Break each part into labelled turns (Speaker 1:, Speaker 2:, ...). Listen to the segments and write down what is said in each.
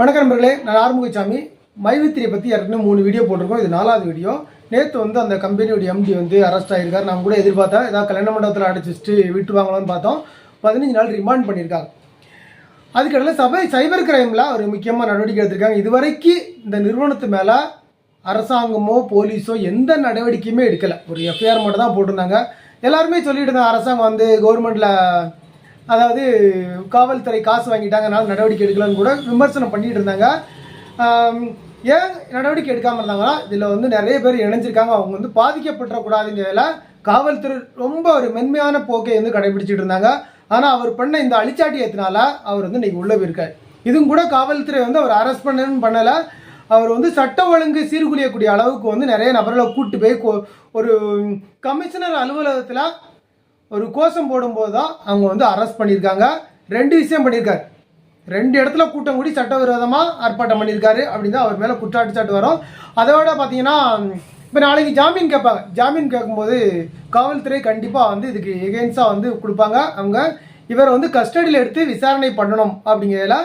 Speaker 1: வணக்கம் நண்பர்களே நான் ஆறுமுகசாமி. மைவித்திரியை பற்றி ஏற்கனவே மூணு வீடியோ போட்டிருக்கோம். இது நாலாவது வீடியோ நேற்று வந்து அந்த கம்பெனியோட எம்டி வந்து அரெஸ்ட் ஆகியிருக்கார் நான் கூட எதிர்பார்த்தா ஏதாவது கல்யாண மண்டபத்தில் அடைச்சி வச்சுட்டு விட்டுருவாங்களான்னு பார்த்தோம். பதினஞ்சு நாள் ரிமாண்ட் பண்ணியிருக்காங்க. அதுக்கடையில் சபை சைபர் கிரைமில் ஒரு முக்கியமாக நடவடிக்கை எடுத்திருக்காங்க. இதுவரைக்கும் இந்த நிறுவனத்து மேலே அரசாங்கமோ போலீஸோ எந்த நடவடிக்கையுமே எடுக்கலை. ஒரு எஃப்ஐஆர் மட்டும் தான் போட்டிருந்தாங்க. எல்லாருமே சொல்லிட்டு இருந்தாங்க அரசாங்கம் வந்து கவர்மெண்ட்டில் அதாவது காவல்துறை காசு வாங்கிட்டாங்கனால நடவடிக்கை எடுக்கலன்னு கூட விமர்சனம் பண்ணிட்டு இருந்தாங்க. ஏன் நடவடிக்கை எடுக்காமல் இருந்தாங்கன்னா இதில் வந்து நிறைய பேர் இணைஞ்சிருக்காங்க. அவங்க வந்து பாதிக்கப்பட்டுறக்கூடாதுங்கிறதுல காவல்துறை ரொம்ப ஒரு மென்மையான போக்கை வந்து கடைபிடிச்சிட்டு இருந்தாங்க. ஆனால் அவர் பண்ண இந்த அழிச்சாட்டியத்தினால அவர் வந்து இன்னைக்கு உள்ளே போயிருக்கார். இதுவும் கூட காவல்துறை வந்து அவர் அரெஸ்ட் பண்ணணும்னு பண்ணலை. அவர் வந்து சட்ட ஒழுங்கு சீர்குலையக்கூடிய அளவுக்கு வந்து நிறைய நபர்களை கூட்டு போய் ஒரு கமிஷனர் அலுவலகத்தில் ஒரு கோஷம் போடும்போது தான் அவங்க வந்து அரெஸ்ட் பண்ணியிருக்காங்க. ரெண்டு விஷயம் பண்ணியிருக்காரு. ரெண்டு இடத்துல கூட்டம் கூடி சட்டவிரோதமாக ஆர்ப்பாட்டம் பண்ணியிருக்காரு அப்படின்னு தான் அவர் மேலே குற்றாட்டுச்சாட்டு வரும். அதோட பார்த்தீங்கன்னா இப்போ நாளைக்கு ஜாமீன் கேட்பாங்க. ஜாமீன் கேட்கும்போது காவல்துறை கண்டிப்பாக வந்து இதுக்கு எகென்ஸ்டாக வந்து கொடுப்பாங்க. அவங்க இவரை வந்து கஸ்டடியில் எடுத்து விசாரணை பண்ணணும் அப்படிங்கிறதுல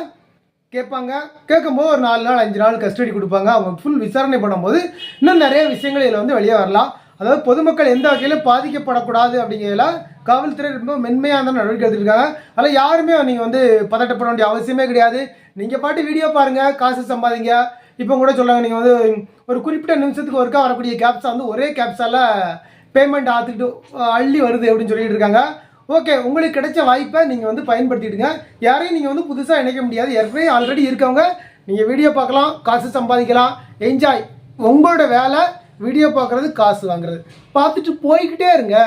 Speaker 1: கேட்பாங்க. கேட்கும்போது ஒரு நாலு நாள் அஞ்சு நாள் கஸ்டடி கொடுப்பாங்க. அவங்க ஃபுல் விசாரணை பண்ணும்போது இன்னும் நிறைய விஷயங்கள் இதில் வந்து வெளியே வரலாம். அதாவது பொதுமக்கள் எந்த வகையிலும் பாதிக்கப்படக்கூடாது அப்படிங்கிறதுல காவல்துறை ரொம்ப மென்மையாக தான் நடவடிக்கை எடுத்துருக்காங்க. அதில் யாருமே நீங்கள் வந்து பதட்டப்பட வேண்டிய அவசியமே கிடையாது. நீங்கள் பாட்டு வீடியோ பாருங்கள் காசு சம்பாதிங்க. இப்போ கூட சொல்கிறாங்க நீங்கள் வந்து ஒரு குறிப்பிட்ட நிமிஷத்துக்கு ஒருக்கா வரக்கூடிய கேப்ஸாக வந்து ஒரே கேப்ஸால் பேமெண்ட் ஆற்றுக்கிட்டு அள்ளி வருது அப்படின்னு சொல்லிட்டு இருக்காங்க. ஓகே உங்களுக்கு கிடைச்ச வாய்ப்பை நீங்கள் வந்து பயன்படுத்திடுங்க. யாரையும் நீங்கள் வந்து புதுசாக இணைக்க முடியாது. ஏற்கனவே ஆல்ரெடி இருக்கவங்க நீங்கள் வீடியோ பார்க்கலாம் காசு சம்பாதிக்கலாம். என்ஜாய் உங்களோட வேலை வீடியோ பார்க்குறது காசு வாங்குறது. பார்த்துட்டு போய்கிட்டே இருங்க.